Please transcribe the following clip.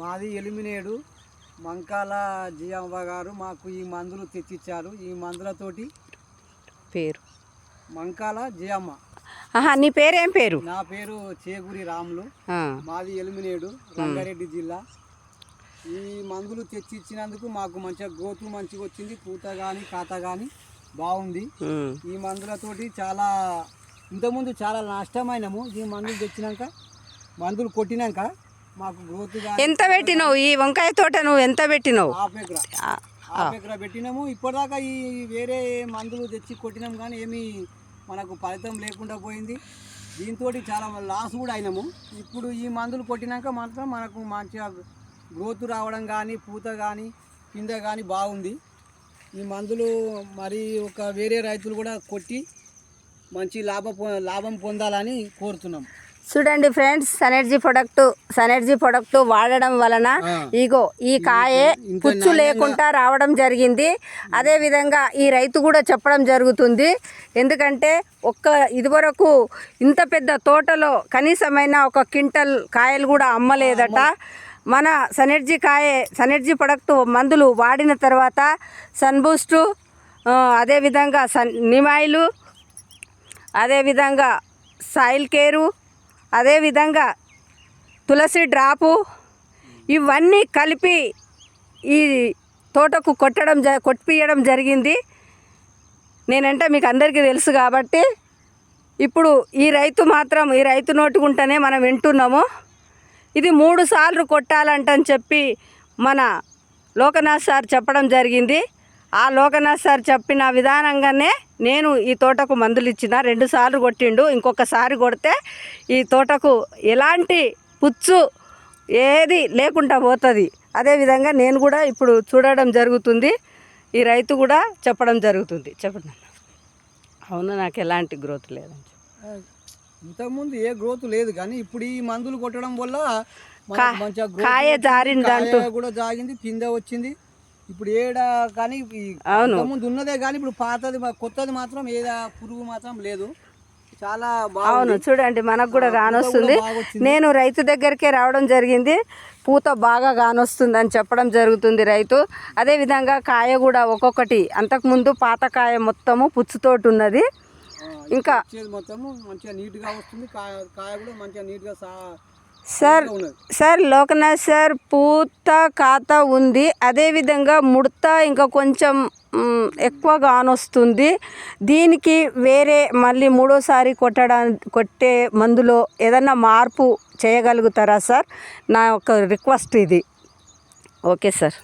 మాది ఎలిమినేడు మంకాల జియమ్మ గారు మాకు ఈ మందులు తెచ్చిచ్చారు. ఈ మందులతోటి పేరు? మంకాల జియమ్మ. ఆహా నీ పేరేం పేరు? నా పేరు చేగురి రాములు. మాది ఎలిమినేడు రంగారెడ్డి జిల్లా. ఈ మందులు తెచ్చి ఇచ్చినందుకు మాకు మంచిగా గ్రోత్ మంచిగా వచ్చింది పూత కానీ కాత కానీ బాగుంది. ఈ మందులతోటి చాలా ఇంతకుముందు చాలా నష్టమైనము. ఈ మందులు తెచ్చినాక మందులు కొట్టినాక ఎంత పెట్టినావు? ఈ వంకాయ తోట నువ్వు ఎంత పెట్టినావు? ఎకరా. పెట్టినాము. ఇప్పటిదాకా ఈ వేరే మందులు తెచ్చి కొట్టినాం కానీ ఏమీ మనకు ఫలితం లేకుండా పోయింది. దీంతో చాలా లాస్ కూడా అయినాము. ఇప్పుడు ఈ మందులు కొట్టినాక మాత్రం మనకు మంచిగా గ్రోత్ రావడం కానీ పూత కానీ కింద కానీ బాగుంది. ఈ మందులు మరి ఒక వేరే రైతులు కూడా కొట్టి మంచి లాభ లాభం పొందాలని కోరుతున్నాం చూడండి friends synergy product synergy product వాడడం వలన. ఇగో ఈ కాయే పుచ్చు లేకుండా రావడం జరిగింది. అదే విధంగా ఈ రైతు కూడా చెప్పడం జరుగుతుంది. ఎందుకంటే ఒక్క ఇదివరకు ఇంత పెద్ద తోటలో కనీసమైన ఒక క్వింటల్ కాయలు కూడా అమ్మలేదట. మన సనర్జీ కాయే సనర్జీ ప్రొడక్ట్ మందులు వాడిన తర్వాత సన్బూస్టు అదేవిధంగా సన్ నిమాయిలు అదేవిధంగా సాయిల్ కేరు అదేవిధంగా తులసి డ్రాపు ఇవన్నీ కలిపి ఈ తోటకు కొట్టడం జ కొట్టియడం జరిగింది. నేనంటే మీకు అందరికీ తెలుసు కాబట్టి ఇప్పుడు ఈ రైతు మాత్రం ఈ రైతు నోటుకుంటేనే మనం వింటున్నాము. ఇది మూడు సార్లు కొట్టాలంటని చెప్పి మన లోకనాథ్ సార్ చెప్పడం జరిగింది. ఆ లోకనాథ్ సార్ చెప్పిన విధానంగానే నేను ఈ తోటకు మందులు ఇచ్చిన రెండు సార్లు కొట్టిండు ఇంకొకసారి కొడితే ఈ తోటకు ఎలాంటి పుచ్చు ఏది లేకుండా పోతుంది అదేవిధంగా నేను కూడా ఇప్పుడు చూడడం జరుగుతుంది ఈ రైతు కూడా చెప్పడం జరుగుతుంది చెప్పండి. అవును నాకు ఎలాంటి గ్రోత్ లేదని. ఇంతకుముందు ఏ గ్రోత్ లేదు కానీ ఇప్పుడు ఈ మందులు కొట్టడం వల్ల మంచిగా కాయ. కాయ కూడా జాగింది పింద వచ్చింది ఇప్పుడు ఏడ కానీ అవును. ముందు ఉన్నదే కానీ ఇప్పుడు పాతది కొత్తది మాత్రం ఏదా పురుగు మాత్రం లేదు. చాలా అవును చూడండి మనకు కూడా వచ్చింది. నేను రైతు దగ్గరికే రావడం జరిగింది. పూత బాగా గానొస్తుంది అని చెప్పడం జరుగుతుంది రైతు. అదేవిధంగా కాయ కూడా ఒక్కొక్కటి. అంతకుముందు పాత కాయ మొత్తము పుచ్చుతోటి ఉన్నది. ఇంకా మొత్తము మంచిగా నీట్గా వస్తుంది. కాయ కాయ కూడా మంచిగా నీట్గా సా సార్ సార్ లోకనాథ్ సార్ పూత కాత ఉంది. అదేవిధంగా ముడత ఇంకా కొంచెం మ్, ఎక్కువ గానొస్తుంది దీనికి వేరే మళ్ళీ మూడోసారి కొట్టడా కొట్టే మందులో ఏదన్నా మార్పు చేయగలుగుతారా సార్? నా ఒక రిక్వెస్ట్ ఇది. Okay sir.